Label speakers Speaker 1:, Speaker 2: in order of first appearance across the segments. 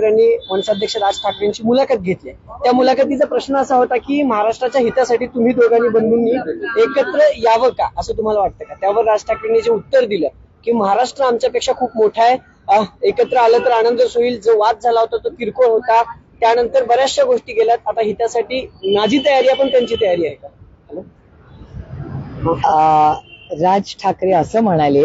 Speaker 1: केळकर यांनी मनसाध्यक्ष राज ठाकरे यांची मुलाखत घेतली. त्या मुलाखतीचा प्रश्न असा होता की महाराष्ट्राच्या हितासाठी तुम्ही दोघांनी बंधूंनी एकत्र यावं का असं तुम्हाला वाटतं का? त्यावर राज ठाकरेंनी जे उत्तर दिलं की महाराष्ट्र आमच्यापेक्षा खूप मोठा आहे एकत्र आलं तर आनंद होईल जो वाद झाला होता तो किरकोळ होता त्यानंतर बऱ्याचशा गोष्टी गेल्यात आता हितासाठी माझी तयारी आहे पण त्यांची तयारी आहे का?
Speaker 2: राज ठाकरे असं म्हणाले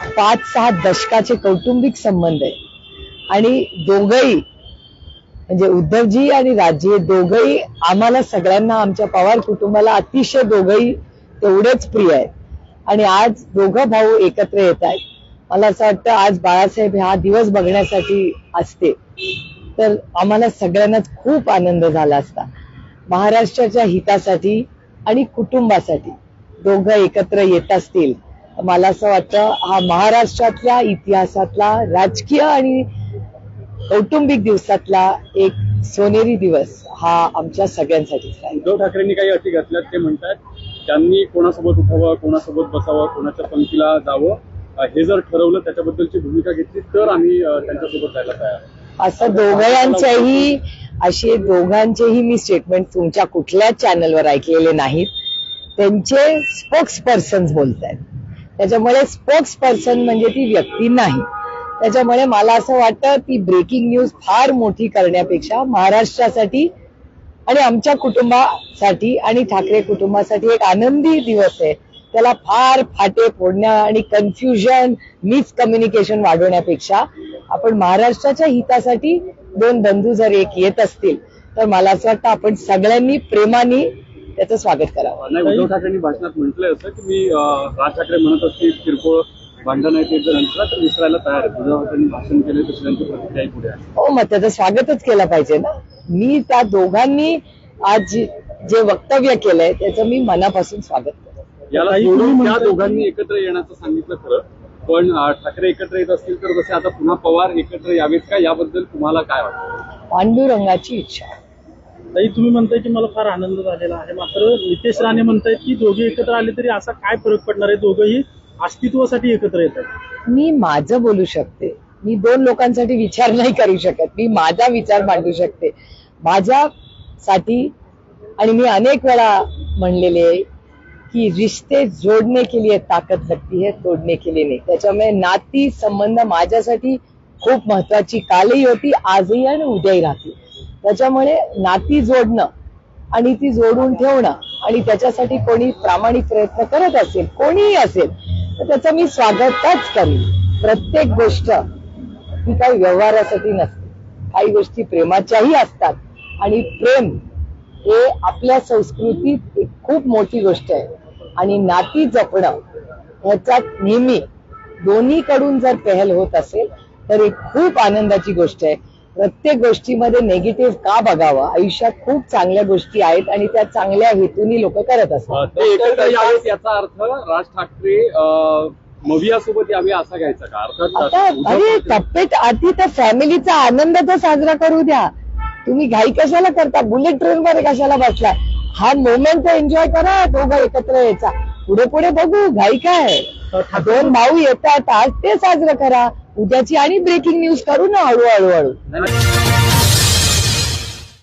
Speaker 2: पाच सहा दशकाचे कौटुंबिक संबंध आहे. आणि दोघही म्हणजे उद्धवजी आणि राजे दोघही आम्हाला सगळ्यांना आमच्या पवार कुटुंबाला अतिशय दोघही तेवढेच प्रिय आहेत. आणि आज दोघं भाऊ एकत्र येत आहेत. मला असं वाटतं आज बाळासाहेब हा दिवस बघण्यासाठी असते. तर आम्हाला सगळ्यांनाच खूप आनंद झाला असता. महाराष्ट्राच्या हितासाठी आणि कुटुंबासाठी दोघं एकत्र येत असतील. मला असं वाटतं हा महाराष्ट्रातल्या इतिहासातला राजकीय आणि कौटुंबिक दिवसातला एक सोनेरी दिवस हा आमच्या सगळ्यांसाठीच आहे.
Speaker 3: उद्धव ठाकरेंनी काही अटी घातल्यात ते म्हणतात त्यांनी कोणासोबत उठावं कोणासोबत बसावं कोणाच्या पंक्तीला जावं हे जर ठरवलं त्याच्याबद्दलची भूमिका घेतली तर आम्ही त्यांच्यासोबत जायला तयार.
Speaker 2: असं दोघांच्याही असे दोघांचेही मी स्टेटमेंट तुमच्या कुठल्याच चॅनलवर ऐकलेले नाहीत. त्यांचे स्पोक्स पर्सन बोलत आहेत त्याच्यामुळे स्पोक्स पर्सन म्हणजे ती व्यक्ती नाही. त्याच्यामुळे मला असं वाटतं ती ब्रेकिंग न्यूज फार मोठी करण्यापेक्षा महाराष्ट्रासाठी आणि आमच्या कुटुंबासाठी आणि ठाकरे कुटुंबासाठी एक आनंदी दिवस आहे. त्याला फार फाटे फोडण्या आणि कन्फ्युजन मिसकम्युनिकेशन वाढवण्यापेक्षा आपण महाराष्ट्राच्या हितासाठी दोन बंधू जर एक येत असतील तर मला असं वाटतं आपण सगळ्यांनी प्रेमाने त्याचं स्वागत करावं.
Speaker 3: नाही उद्धव ठाकरेंनी भाषणात म्हटलंय असं की मी राज ठाकरे म्हणत असतील किरकोळ भांडण आहे ते जर नंतर तर विसरायला तयार आहे उद्धव ठाकरेंनी भाषण केले तशी त्यांची प्रतिक्रियाही पुढे आहे
Speaker 2: हो मग त्याचं स्वागतच केलं पाहिजे ना. मी त्या दोघांनी आज जे- वक्तव्य केलंय त्याचं मी मनापासून स्वागत करतो.
Speaker 3: याला त्या दोघांनी एकत्र येण्याचं सांगितलं खरं. पण ठाकरे एकत्र येत असतील तर जसे आता पुन्हा पवार एकत्र यावेत का? याबद्दल तुम्हाला काय वाटतं?
Speaker 2: पांडुरंगाची इच्छा
Speaker 4: ताई तुम्ही म्हणताय की मला फार आनंद झालेला आहे. मात्र नितेश राणे म्हणतायत की दोघे एकत्र आले तरी असा काय फरक पडणार आहे? दोघंही अस्तित्वासाठी एकत्र येत आहेत
Speaker 2: मी माझं बोलू शकते. मी दोन लोकांसाठी विचार नाही करू शकत. मी माझा विचार मांडू शकते. माझ्यासाठी आणि मी अनेक वेळा म्हणलेले आहे की रिश्ते जोडणे के लिए ताकद लगती है तोडणे के लिए नाही. त्याच्यामुळे नाती संबंध माझ्यासाठी खूप महत्वाची कालही होती आजही आणि उद्याही राहतील. त्याच्यामुळे नाती जोडणं आणि ती जोडून ठेवणं आणि त्याच्यासाठी कोणी प्रामाणिक प्रयत्न करत असेल कोणीही असेल तर त्याचं मी स्वागतच करीन. प्रत्येक गोष्ट ही काही व्यवहारासाठी नसते. काही गोष्टी प्रेमाच्याही असतात. आणि प्रेम हे आपल्या संस्कृतीत एक खूप मोठी गोष्ट आहे. आणि नाती जपणं ह्याच्यात नेहमी दोन्हीकडून जर पहल होत असेल तर एक खूप आनंदाची गोष्ट आहे. प्रत्येक गोष्टीमध्ये नेगेटिव्ह का बघावं? आयुष्यात खूप चांगल्या गोष्टी आहेत आणि त्या चांगल्या हेतूनी लोक करत असतात.
Speaker 3: ते एकत्र यावेत याचा अर्थ राज ठाकरे मवियासोबत असा घ्यायचा का? अर्थात
Speaker 2: अरे आधी तर फॅमिलीचा आनंद तर साजरा करू द्या. तुम्ही घाई कशाला करता? बुलेट ट्रेन मध्ये कशाला बसला हा मोमेंट एन्जॉय करा दोघं एकत्र यायचा. पुढे पुढे बघू घाई काय दोन भाऊ येतात आज ते साजरं करा. उद्याची आणि ब्रेकिंग न्यूज करू ना हळूहळू. हळू.